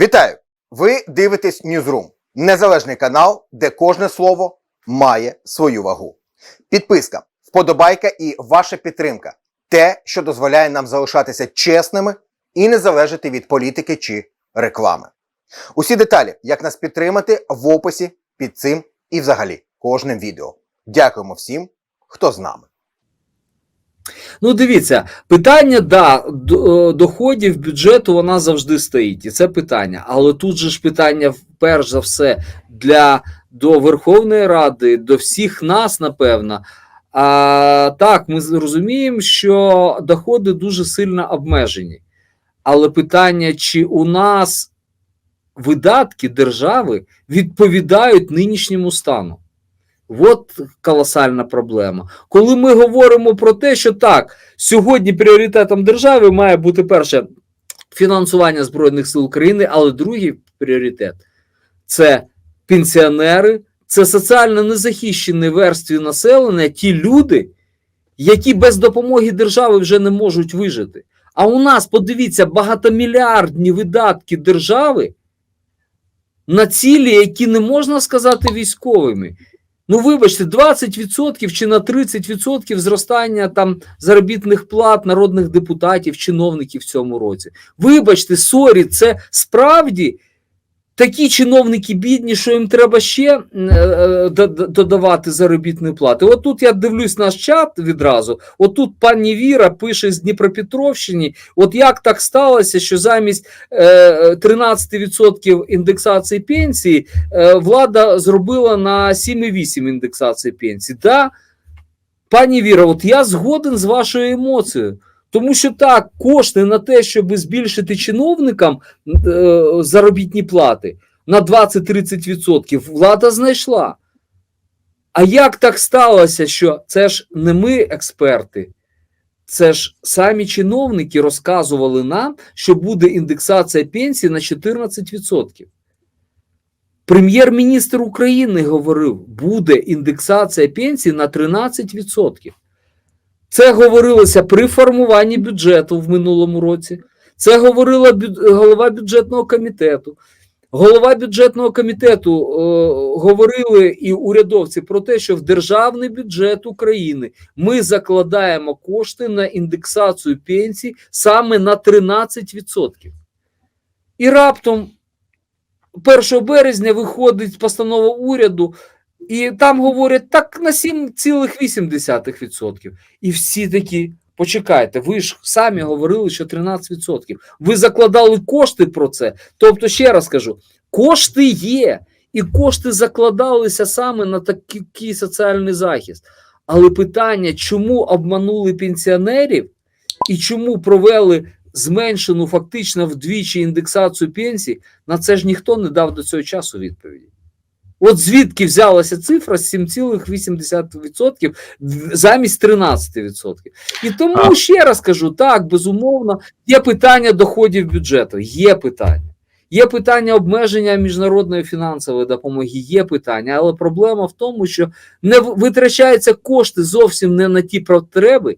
Вітаю! Ви дивитесь Newsroom, незалежний канал, де кожне слово має свою вагу. Підписка, вподобайка і ваша підтримка те, що дозволяє нам залишатися чесними і не залежати від політики чи реклами. Усі деталі, як нас підтримати, в описі під цим і взагалі кожним відео. Дякуємо всім, хто з нами. Ну, дивіться, питання да, е, доходів бюджету вона завжди стоїть, і це питання. Але тут же ж питання, перш за все, для до Верховної Ради, до всіх нас, напевно. А, так, ми розуміємо, що доходи дуже сильно обмежені. Але питання, чи у нас видатки держави відповідають нинішньому стану? От колосальна проблема. Коли ми говоримо про те, що так, сьогодні пріоритетом держави має бути перше фінансування Збройних сил України, але другий пріоритет це пенсіонери, це соціально незахищені верстві населення, ті люди, які без допомоги держави вже не можуть вижити. А у нас, подивіться, багатомільярдні видатки держави на цілі, які не можна сказати військовими. Ну, вибачте, 20% чи на 30% зростання там заробітних плат народних депутатів, чиновників в цьому році. Вибачте, сорі, це справді такі чиновники бідні, що їм треба ще е, е, додавати заробітні плати. От тут я дивлюсь наш чат відразу. От тут пані Віра пише з Дніпропетровщини. От як так сталося, що замість е, 13% індексації пенсії е, влада зробила на 7,8 індексації пенсії. Да? Пані Віра, от я згоден з вашою емоцією. Тому що так, кошти на те, щоб збільшити чиновникам е, заробітні плати на 20-30% влада знайшла. А як так сталося, що це ж не ми, експерти, це ж самі чиновники розказували нам, що буде індексація пенсії на 14%. Прем'єр-міністр України говорив, буде індексація пенсії на 13%. Це говорилося при формуванні бюджету в минулому році. Це говорила бю- голова бюджетного комітету. Голова бюджетного комітету е, говорили і урядовці про те, що в державний бюджет України ми закладаємо кошти на індексацію пенсій саме на 13%. І раптом 1 березня виходить постанова уряду, і там говорять так на 7,8%. І всі такі, почекайте, ви ж самі говорили, що 13%. Ви закладали кошти про це. Тобто, ще раз кажу, кошти є, і кошти закладалися саме на такий соціальний захист. Але питання, чому обманули пенсіонерів і чому провели зменшену фактично вдвічі індексацію пенсій, на це ж ніхто не дав до цього часу відповіді. От звідки взялася цифра з 7,8% замість 13%. І тому А. ще раз кажу: так, безумовно, є питання доходів бюджету, є питання. Є питання обмеження міжнародної фінансової допомоги, є питання, але проблема в тому, що не витрачаються кошти зовсім не на ті потреби,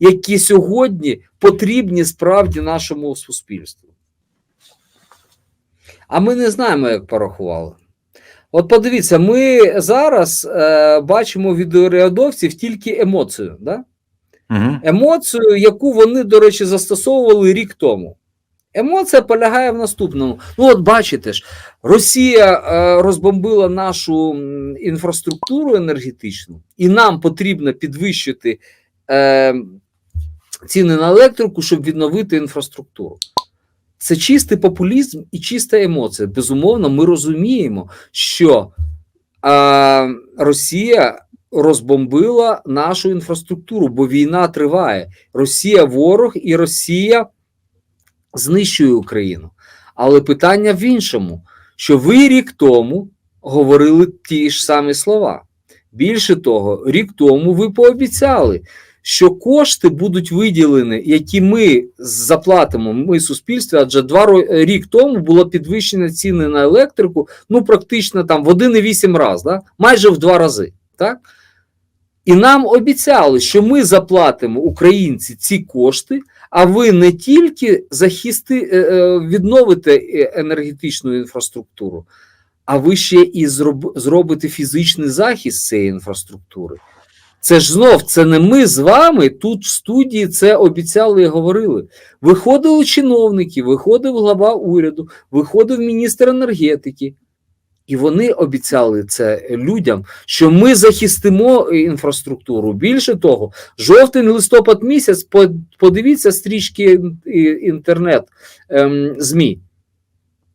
які сьогодні потрібні справді нашому суспільству. А ми не знаємо, як порахували. От подивіться, ми зараз е, бачимо від урядовців тільки емоцію. Да? Угу. Емоцію, яку вони, до речі, застосовували рік тому. Емоція полягає в наступному. Ну, от бачите ж, Росія е, розбомбила нашу інфраструктуру енергетичну, і нам потрібно підвищити е, ціни на електрику, щоб відновити інфраструктуру. Це чистий популізм і чиста емоція. Безумовно, ми розуміємо, що е, Росія розбомбила нашу інфраструктуру, бо війна триває. Росія ворог і Росія знищує Україну. Але питання в іншому: що ви рік тому говорили ті ж самі слова. Більше того, рік тому ви пообіцяли, що кошти будуть виділені, які ми заплатимо, ми суспільство, адже два рік тому було підвищено ціни на електрику, ну практично там в 1,8 раз, да? майже в два рази. Так? І нам обіцяли, що ми заплатимо українці ці кошти, а ви не тільки захисти, е, е, відновите е, енергетичну інфраструктуру, а ви ще і зробите фізичний захист цієї інфраструктури. Це ж знов, це не ми з вами тут в студії це обіцяли і говорили. Виходили чиновники, виходив глава уряду, виходив міністр енергетики. І вони обіцяли це людям, що ми захистимо інфраструктуру. Більше того, жовтень, листопад місяць, подивіться стрічки ін- інтернет ем, ЗМІ.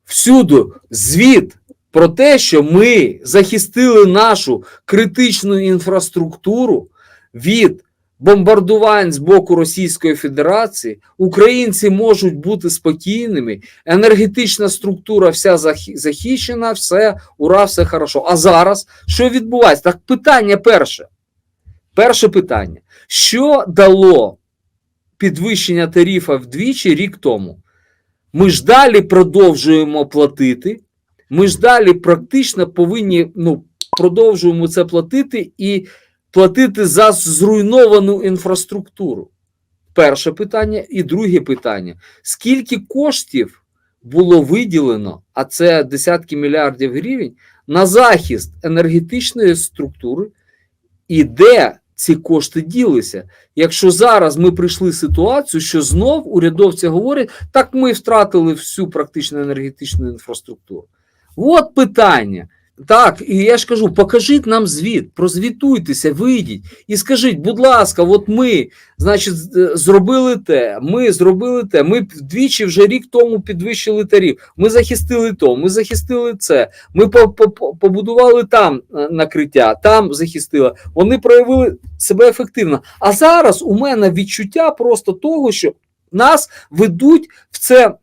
Всюди звіт про те, що ми захистили нашу критичну інфраструктуру від бомбардувань з боку Російської Федерації, українці можуть бути спокійними, енергетична структура вся захищена, все, ура, все хорошо. А зараз що відбувається? Так питання перше. Перше питання: що дало підвищення тарифа вдвічі рік тому? Ми ж далі продовжуємо платити. Ми ж далі практично повинні ну, продовжуємо це платити і платити за зруйновану інфраструктуру. Перше питання. І друге питання: скільки коштів було виділено, а це десятки мільярдів гривень, на захист енергетичної структури, і де ці кошти ділися? Якщо зараз ми прийшли в ситуацію, що знов урядовці говорять, так ми втратили всю практично енергетичну інфраструктуру. От питання. Так, і я ж кажу, покажіть нам звіт, прозвітуйтеся, вийдіть і скажіть, будь ласка, от ми, значить, зробили те, ми зробили те, ми вдвічі вже рік тому підвищили тариф, ми захистили то, ми захистили це, ми по- по- по- побудували там е, накриття, там захистили. Вони проявили себе ефективно. А зараз у мене відчуття просто того, що нас ведуть в це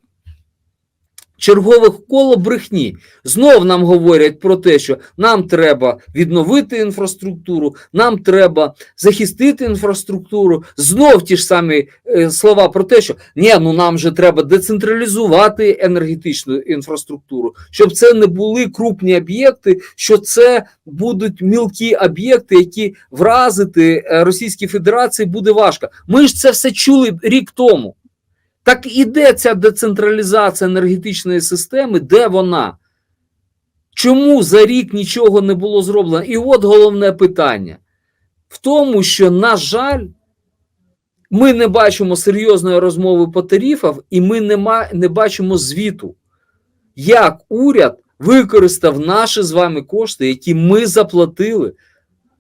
чергових коло брехні. Знов нам говорять про те, що нам треба відновити інфраструктуру, нам треба захистити інфраструктуру. Знов ті ж самі е, слова про те, що ні, ну нам же треба децентралізувати енергетичну інфраструктуру, щоб це не були крупні об'єкти, що це будуть мілкі об'єкти, які вразити е, Російській Федерації буде важко. Ми ж це все чули рік тому. Так і де ця децентралізація енергетичної системи, де вона? Чому за рік нічого не було зроблено? І от головне питання: в тому, що, на жаль, ми не бачимо серйозної розмови по тарифах, і ми не, ма- не бачимо звіту, як уряд використав наші з вами кошти, які ми заплатили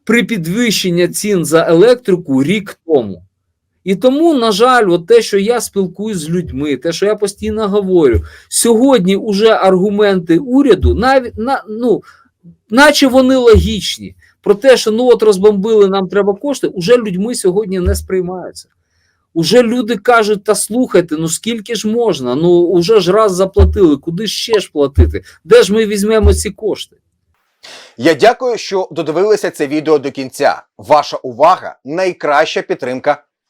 при підвищенні цін за електрику рік тому. І тому, на жаль, от те, що я спілкуюсь з людьми, те, що я постійно говорю, сьогодні уже аргументи уряду, навіть на, ну, наче вони логічні. Про те, що ну от розбомбили, нам треба кошти, уже людьми сьогодні не сприймаються. Уже люди кажуть, та слухайте, ну скільки ж можна? Ну уже ж раз заплатили, куди ще ж платити? Де ж ми візьмемо ці кошти? Я дякую, що додивилися це відео до кінця. Ваша увага найкраща підтримка